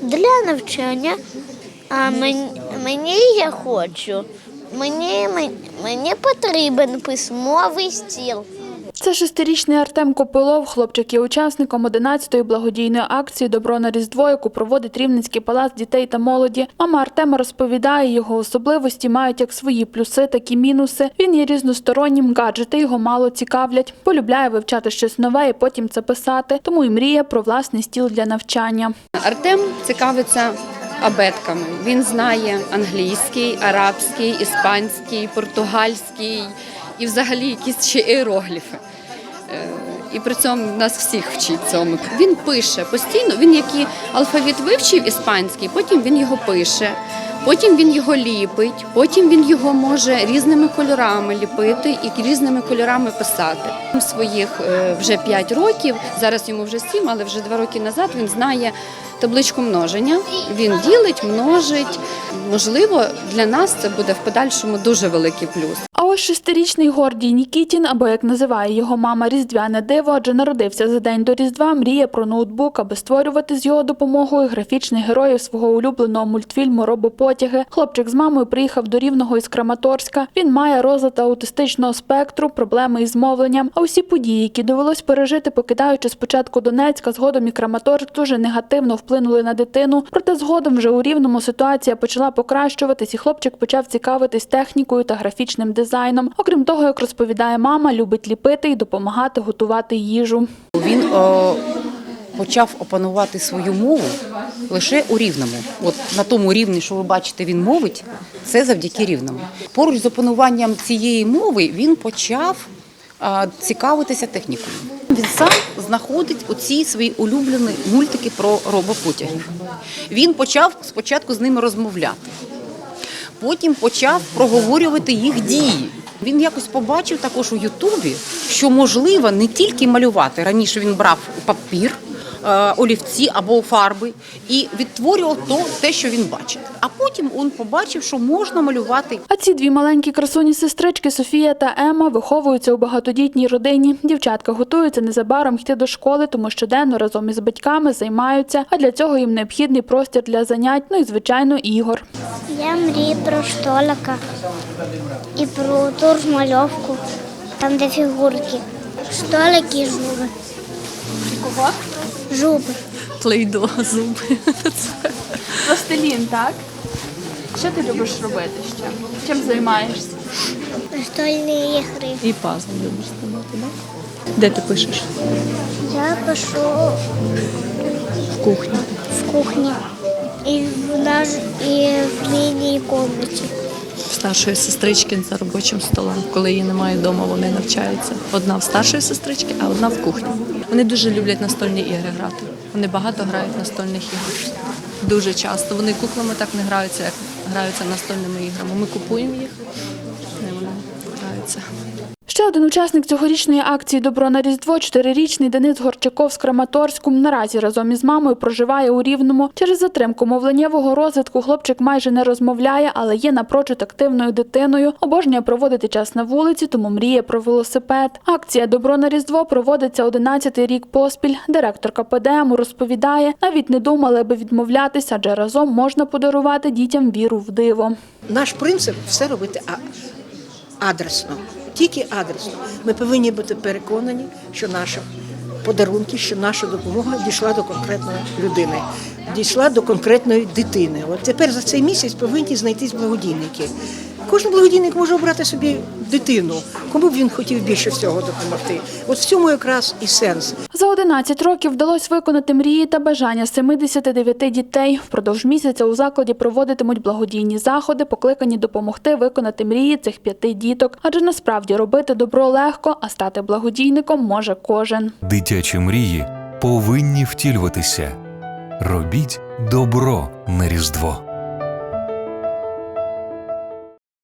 для навчання. А мені, мені я хочу. Мені, мені, потрібен письмовий стіл. Це шестирічний Артем Копилов. Хлопчик є учасником 11-ї благодійної акції Добро на Різдво, яку проводить Рівненський палац дітей та молоді. Мама Артема розповідає, його особливості мають як свої плюси, так і мінуси. Він є різностороннім, гаджети його мало цікавлять. Полюбляє вивчати щось нове і потім це писати. Тому і мріє про власний стіл для навчання. Артем цікавиться абетками. Він знає англійський, арабський, іспанський, португальський і взагалі якісь ще іерогліфи. Е, І при цьому нас всіх вчить цьому. Він пише постійно. Він як і алфавіт вивчив іспанський, потім він його пише, потім він його ліпить, потім він його може різними кольорами ліпити і різними кольорами писати. Своїх е, вже 5 років, зараз йому вже 7, але вже 2 роки назад він знає табличку множення. Він ділить, множить. Можливо, для нас це буде в подальшому дуже великий плюс. А ось шестирічний Гордій Нікітін, або як називає його мама Різдвяне диво, адже народився за день до Різдва, мріє про ноутбук, аби створювати з його допомогою графічних героїв свого улюбленого мультфільму Робопотяги. Хлопчик з мамою приїхав до Рівного із Краматорська. Він має розлад аутистичного спектру, проблеми із мовленням. А усі події, які довелось пережити, покидаючи спочатку Донецька, згодом і Краматорськ, дуже негативно вплинули на дитину. Проте згодом вже у Рівному ситуація почала покращуватись, і хлопчик почав цікавитись технікою та графічним дизайном. Окрім того, як розповідає мама, любить ліпити і допомагати готувати їжу. Він е, почав опанувати свою мову лише у рівному. От на тому рівні, що ви бачите, він мовить, це завдяки рівному. Поруч з опануванням цієї мови він почав е, цікавитися технікою. Він сам знаходить оці свої улюблені мультики про робопотягів. Він почав спочатку з ними розмовляти. Потім почав проговорювати їх дії. Він якось побачив також у Ютубі, що можливо не тільки малювати. Раніше він брав папір, олівці або фарби і відтворював то, те, що він бачить. А потім він побачив, що можна малювати А ці дві маленькі красуні сестрички Софія та Ема виховуються у багатодітній родині. Дівчатка готуються незабаром йти до школи, тому щоденно разом із батьками займаються. А для цього їм необхідний простір для занять, ну і звичайно ігор. Я мрію про штолика і про турмальовку, там де фігурки. Штолик і. Кого? Жуби. Плейдо, зуби. Пластилін, так? Що ти любиш робити ще? Чим займаєшся? Настольні ігри. І пазл любиш ставати, так? Де ти пишеш? Я пишу В кухні. в кухні і в наш і в лінії комнаті. Старшої сестрички за робочим столом. Коли її немає вдома, вони навчаються. Одна в старшої сестрички, а одна в кухні. Вони дуже люблять настольні ігри грати. Вони багато грають настольних ігор. Дуже часто. Вони куклами так не граються, як граються настольними іграми. Ми купуємо їх, і вони граються. Ще один учасник цьогорічної акції Добро на Різдво, чотирирічний Денис Горчаков з Краматорську. Наразі разом із мамою проживає у Рівному. Через затримку мовленнєвого розвитку хлопчик майже не розмовляє, але є напрочуд активною дитиною. Обожнює проводити час на вулиці, тому мріє про велосипед. Акція Добро на Різдво проводиться 11-й рік поспіль. Директорка ПДМу розповідає, навіть не думали, аби відмовлятися, адже разом можна подарувати дітям віру в диво. Наш принцип все робити адресно, тільки адресно. Ми повинні бути переконані, що наші подарунки, що наша допомога дійшла до конкретної людини, дійшла до конкретної дитини. От тепер за цей місяць повинні знайтись благодійники. Кожен благодійник може обрати собі дитину, кому б він хотів більше всього допомогти. От в цьому якраз і сенс. За 11 років вдалося виконати мрії та бажання 79 дітей. Впродовж місяця у закладі проводитимуть благодійні заходи, покликані допомогти виконати мрії цих п'яти діток. Адже насправді робити добро легко, а стати благодійником може кожен. Дитячі мрії повинні втілюватися. Робіть добро на Різдво.